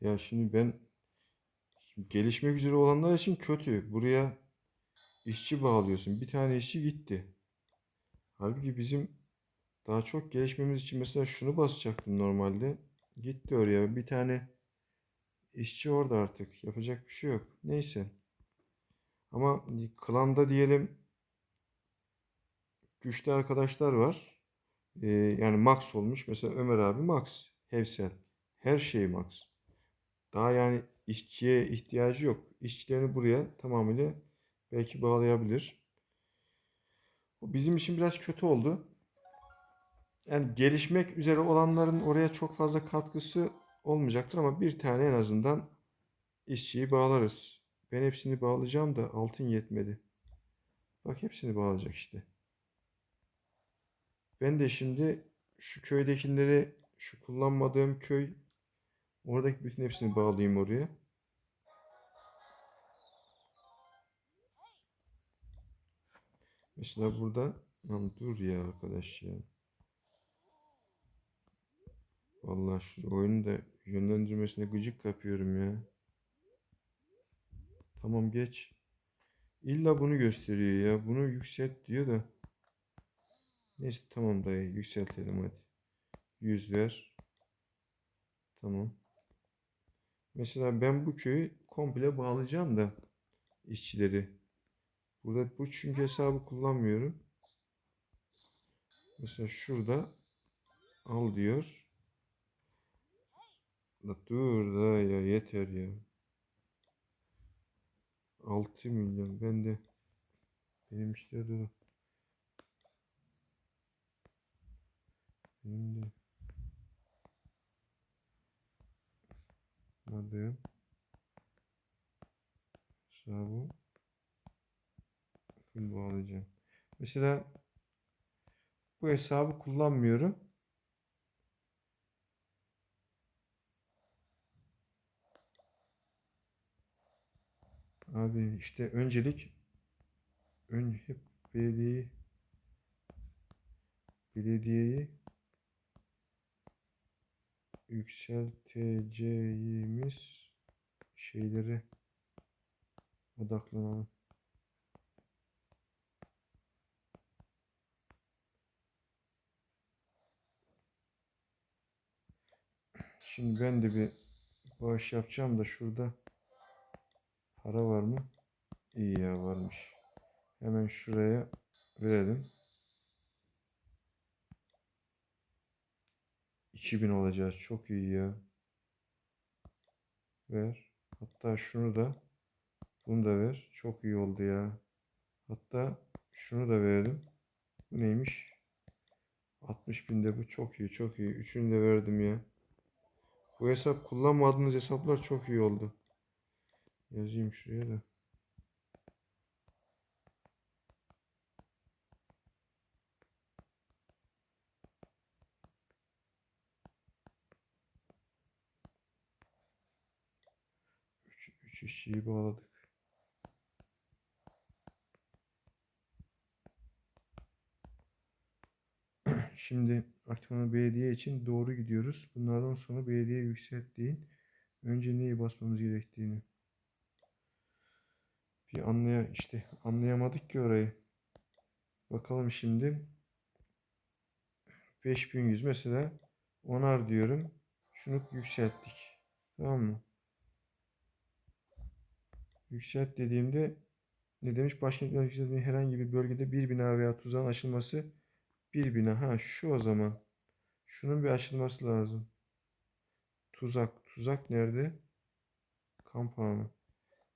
Ya şimdi ben şimdi gelişmek üzere olanlar için kötü. Buraya işçi bağlıyorsun. Bir tane işçi gitti. Halbuki bizim daha çok gelişmemiz için mesela şunu basacaktım normalde. Gitti oraya. Bir tane işçi orada artık. Yapacak bir şey yok. Neyse. Ama klanda diyelim güçlü arkadaşlar var. Ee, yani max olmuş. Mesela Ömer abi max. Hevsel. Her şey max. Daha yani işçiye ihtiyacı yok. İşçilerini buraya tamamıyla belki bağlayabilir. Bizim için biraz kötü oldu. Yani gelişmek üzere olanların oraya çok fazla katkısı olmayacaktır ama bir tane en azından işçiyi bağlarız. Ben hepsini bağlayacağım da altın yetmedi. Bak hepsini bağlayacak işte. Ben de şimdi şu köydekileri, şu kullanmadığım köy, oradaki bütün hepsini bağlayayım oraya. Mesela burada, lan dur ya arkadaş ya. Vallahi şu oyunu da yönlendirmesine gıcık kapıyorum ya. Tamam geç. İlla bunu gösteriyor ya. Bunu yükselt diyor da. Neyse tamam dayı yükseltelim hadi. 100 ver. Tamam. Mesela ben bu köyü komple bağlayacağım da işçileri. Burada bu çünkü hesabı kullanmıyorum. Mesela şurada al diyor. La dur da ya yeter ya. 6 milyon ben de benim işte dur. Benim de madem hesabı full bağlayacağım. Mesela bu hesabı kullanmıyorum. Abi işte öncelik ön hep belediyeyi belediyeyi yükselteceğimiz şeylere odaklanalım. Şimdi ben de bir bağış yapacağım da şurada para var mı? İyi ya varmış. Hemen şuraya verelim. 2000 olacağız. Çok iyi ya. Ver. Hatta şunu da bunu da ver. Çok iyi oldu ya. Hatta şunu da verelim. Bu neymiş? 60 binde bu çok iyi çok iyi. Üçünü de verdim ya. Bu hesap kullanmadığınız hesaplar çok iyi oldu. Yazayım şuraya da. İşçiyi bağladık. Şimdi ona belediye için doğru gidiyoruz. Bunlardan sonra belediye yükselttiğin önce neyi basmamız gerektiğini bir anlaya işte anlayamadık ki orayı. Bakalım şimdi 5100 mesela onar diyorum. Şunu yükselttik. Tamam mı? Yükselt dediğimde ne demiş? Başkentler yükseltmeyi herhangi bir bölgede bir bina veya tuzağın açılması bir bina. Ha şu o zaman. Şunun bir açılması lazım. Tuzak. Tuzak nerede? Kamp alanı.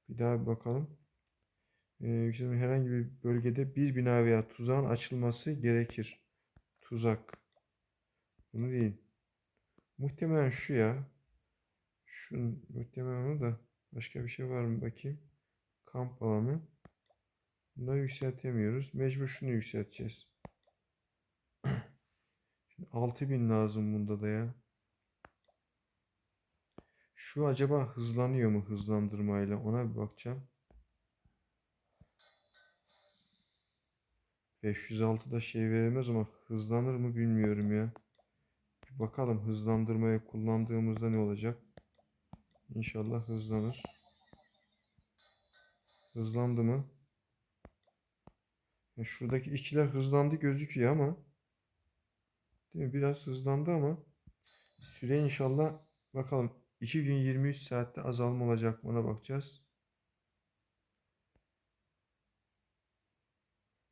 Bir daha bir bakalım. Ee, herhangi bir bölgede bir bina veya tuzağın açılması gerekir. Tuzak. Bunu değil. Muhtemelen şu ya. Şu muhtemelen o da. Başka bir şey var mı bakayım. Kamp alanı. Bunu yükseltemiyoruz. Mecbur şunu yükselteceğiz. Şimdi 6000 lazım bunda da ya. Şu acaba hızlanıyor mu hızlandırmayla? Ona bir bakacağım. 506'da şey veremez ama hızlanır mı bilmiyorum ya. Bir bakalım hızlandırmaya kullandığımızda ne olacak? İnşallah hızlanır. Hızlandı mı? Ya şuradaki işçiler hızlandı gözüküyor ama değil mi? Biraz hızlandı ama süre inşallah bakalım 2 gün 23 saatte azalma olacak mı ona bakacağız.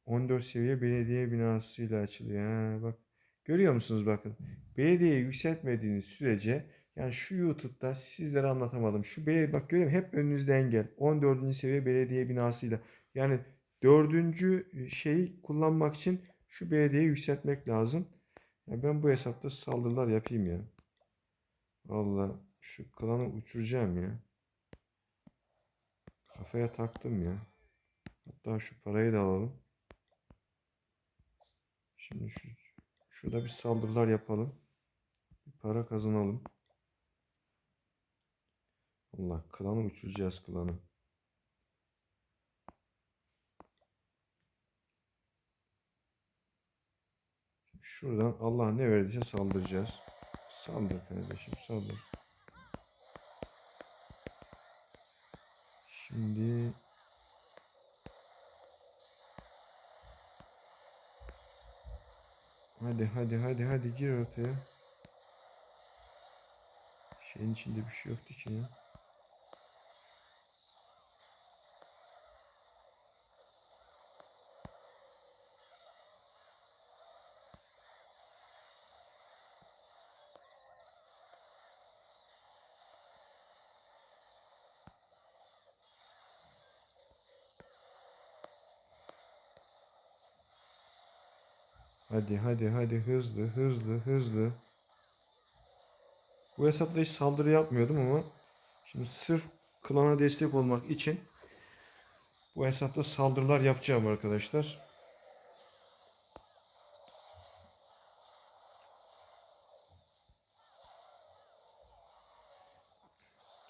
14 seviye belediye binasıyla açılıyor. Ha, bak görüyor musunuz bakın. Belediyeyi yükseltmediğiniz sürece yani şu YouTube'da sizlere anlatamadım. Şu belediye bak görüyor? Hep önünüzde engel. 14. seviye belediye binasıyla. Yani dördüncü şeyi kullanmak için şu belediyeyi yükseltmek lazım. Ya ben bu hesapta saldırılar yapayım ya. Vallahi şu klanı uçuracağım ya. Kafaya taktım ya. Hatta şu parayı da alalım. Şimdi şu şurada bir saldırılar yapalım. Bir para kazanalım. Allah klanı uçuracağız klanı. Şuradan Allah ne verdiyse saldıracağız. Saldır kardeşim saldır. Şimdi Hadi hadi hadi hadi gir ortaya. Şeyin içinde bir şey yoktu ki ya. Hadi hadi hadi hızlı hızlı hızlı. Bu hesapta hiç saldırı yapmıyordum ama şimdi sırf klana destek olmak için bu hesapta saldırılar yapacağım arkadaşlar.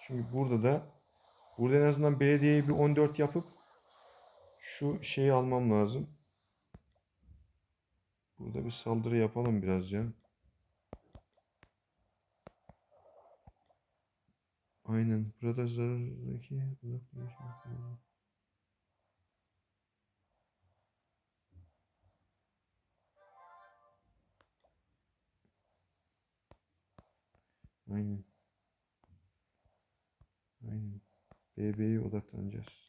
Çünkü burada da burada en azından belediyeyi bir 14 yapıp şu şeyi almam lazım. Burada bir saldırı yapalım biraz ya. Aynen. Burada zarardaki Aynen. Aynen. BB'ye odaklanacağız.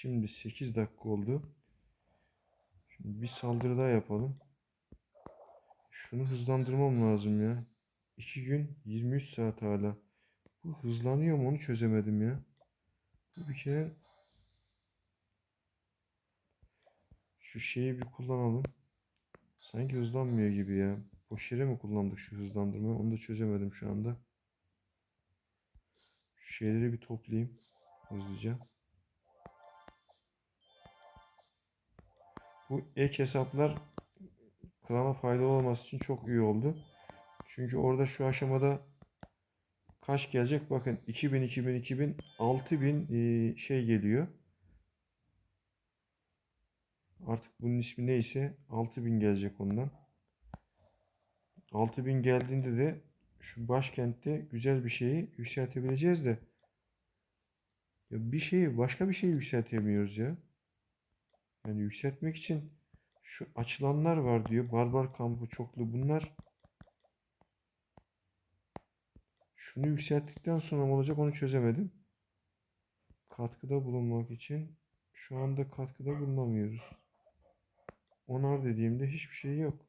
Şimdi 8 dakika oldu. Şimdi bir saldırı daha yapalım. Şunu hızlandırmam lazım ya. 2 gün 23 saat hala. Bu hızlanıyor mu onu çözemedim ya. Bu bir kere şu şeyi bir kullanalım. Sanki hızlanmıyor gibi ya. Boş yere mi kullandık şu hızlandırmayı? Onu da çözemedim şu anda. Şu şeyleri bir toplayayım hızlıca. Bu ek hesaplar klana faydalı olması için çok iyi oldu. Çünkü orada şu aşamada kaç gelecek? Bakın 2000, 2000, 2000, 6000 şey geliyor. Artık bunun ismi neyse 6000 gelecek ondan. 6000 geldiğinde de şu başkentte güzel bir şeyi yükseltebileceğiz de ya bir şeyi başka bir şeyi yükseltemiyoruz ya. Yani yükseltmek için şu açılanlar var diyor. Barbar kampı çoklu bunlar. Şunu yükselttikten sonra ne olacak onu çözemedim. Katkıda bulunmak için şu anda katkıda bulunamıyoruz. Onar dediğimde hiçbir şey yok.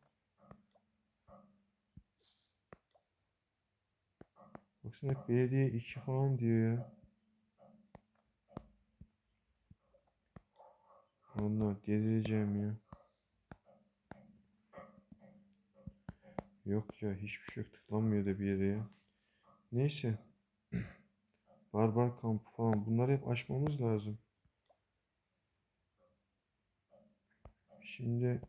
Baksana belediye 2 falan diyor ya. Allah delireceğim ya. Yok ya hiçbir şey yok tıklanmıyor da bir yere ya. Neyse. Barbar kampı falan bunları hep açmamız lazım. Şimdi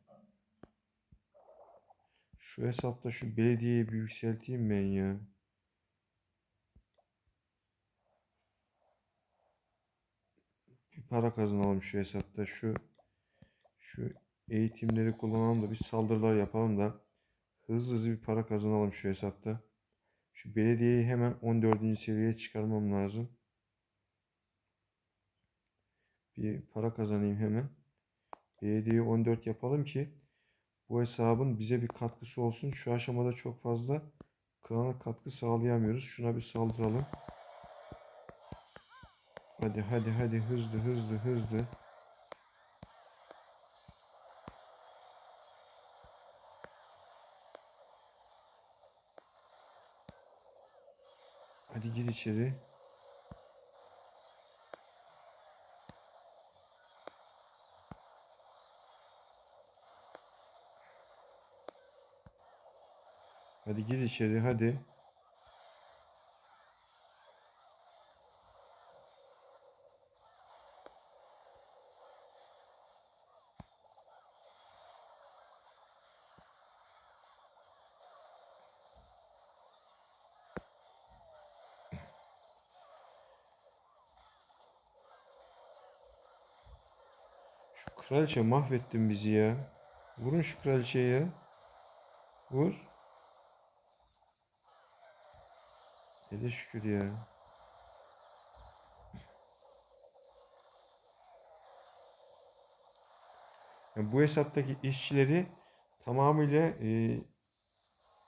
şu hesapta şu belediyeyi bir yükselteyim ben ya. Bir para kazanalım şu hesapta. Şu Şu eğitimleri kullanalım da bir saldırılar yapalım da hızlı hızlı bir para kazanalım şu hesapta. Şu belediyeyi hemen 14. seviyeye çıkarmam lazım. Bir para kazanayım hemen. Belediyeyi 14 yapalım ki bu hesabın bize bir katkısı olsun. Şu aşamada çok fazla klana katkı sağlayamıyoruz. Şuna bir saldıralım. Hadi hadi hadi hızlı hızlı hızlı. Hadi gir içeri. Hadi gir içeri hadi. Şu kraliçe mahvettin bizi ya. Vurun şu kraliçeyi ya. Vur. Hele şükür ya. Yani bu hesaptaki işçileri tamamıyla e,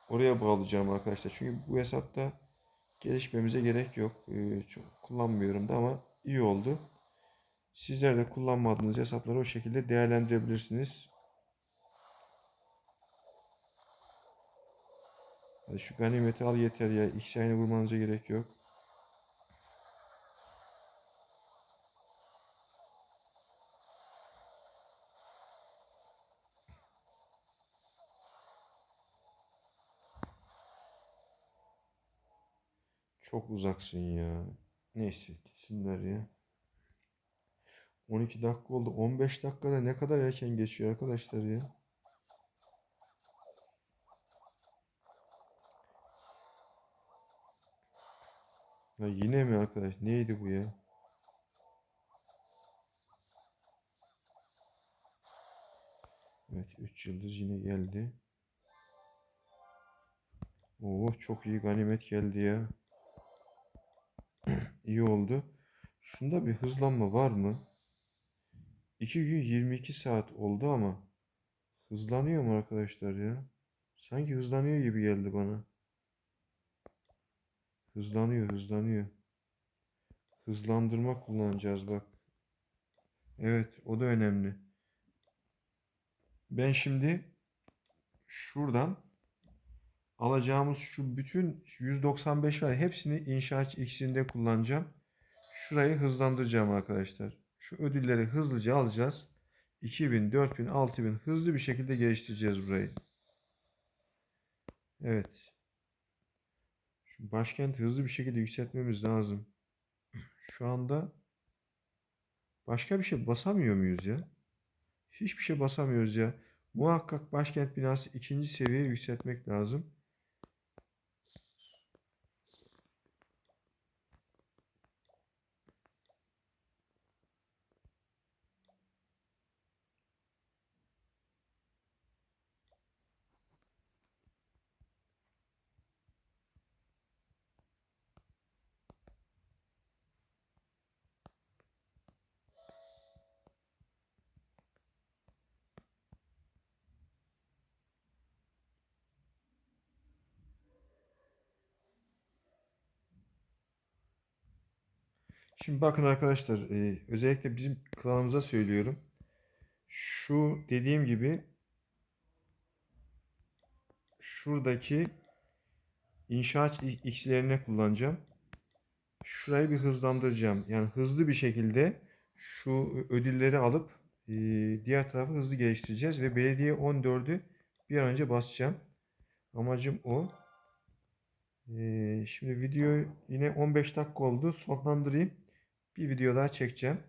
oraya bağlayacağım arkadaşlar. Çünkü bu hesapta gelişmemize gerek yok. E, çok kullanmıyorum da ama iyi oldu. Sizler de kullanmadığınız hesapları o şekilde değerlendirebilirsiniz. Hadi şu ganimeti al yeter ya. İki aynı vurmanıza gerek yok. Çok uzaksın ya. Neyse gitsinler ya. 12 dakika oldu. 15 dakikada ne kadar erken geçiyor arkadaşlar ya. Ya yine mi arkadaş? Neydi bu ya? Evet 3 yıldız yine geldi. Oo çok iyi ganimet geldi ya. iyi oldu. Şunda bir hızlanma var mı? 2 gün 22 saat oldu ama hızlanıyor mu arkadaşlar ya? Sanki hızlanıyor gibi geldi bana. Hızlanıyor, hızlanıyor. Hızlandırma kullanacağız bak. Evet, o da önemli. Ben şimdi şuradan alacağımız şu bütün 195 var hepsini inşaat x'inde kullanacağım. Şurayı hızlandıracağım arkadaşlar. Şu ödülleri hızlıca alacağız. 2000, 4000, 6000 hızlı bir şekilde geliştireceğiz burayı. Evet. Şu başkenti hızlı bir şekilde yükseltmemiz lazım. Şu anda başka bir şey basamıyor muyuz ya? Hiçbir şey basamıyoruz ya. Muhakkak başkent binası ikinci seviyeye yükseltmek lazım. Şimdi bakın arkadaşlar e, özellikle bizim klanımıza söylüyorum. Şu dediğim gibi şuradaki inşaat x'lerine kullanacağım. Şurayı bir hızlandıracağım. Yani hızlı bir şekilde şu ödülleri alıp e, diğer tarafı hızlı geliştireceğiz ve belediye 14'ü bir an önce basacağım. Amacım o. E, şimdi video yine 15 dakika oldu. Sonlandırayım. Bir video daha çekeceğim.